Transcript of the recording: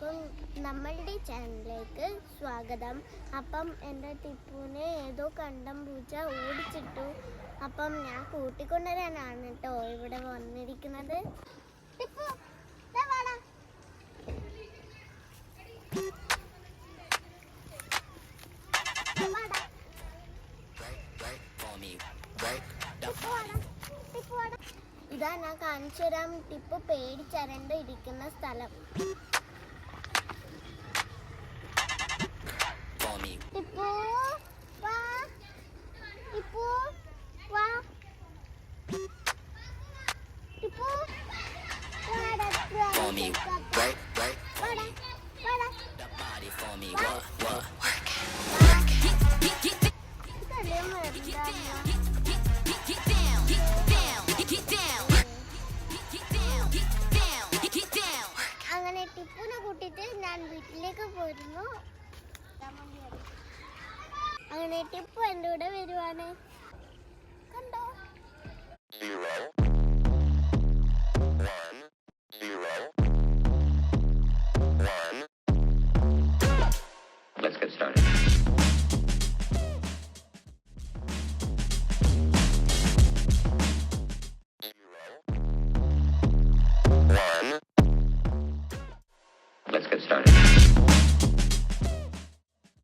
എല്ലാവർക്കും നമ്മളുടെ ചാനലിലേക്ക് സ്വാഗതം. അപ്പം എന്റെ ടിപ്പുവിനെ ഏതോ കണ്ടം പൂച്ച ഓടിച്ചിട്ടു. അപ്പം ഞാൻ കൂട്ടിക്കൊണ്ടുവരാനാണ് കേട്ടോ ഇവിടെ വന്നിരിക്കുന്നത്. ഇതാ ഞാൻ കാണിച്ചു തരാം ടിപ്പ് പേടിച്ചരണ്ട് ഇരിക്കുന്ന സ്ഥലം ടിപ്പു വാ ടിപ്പു വാ ടിപ്പു വാടാ, വാടാ, for me, work, work for me. the body for me, work, work, work. അങ്ങനെ ടിപ്പുനെ കൂട്ടിയിട്ട് ഞാൻ വീട്ടിലേക്ക് പോയിരുന്നു. അങ്ങനെ ടിപ്പു എന്റെ കൂടെ വരുവാണ്.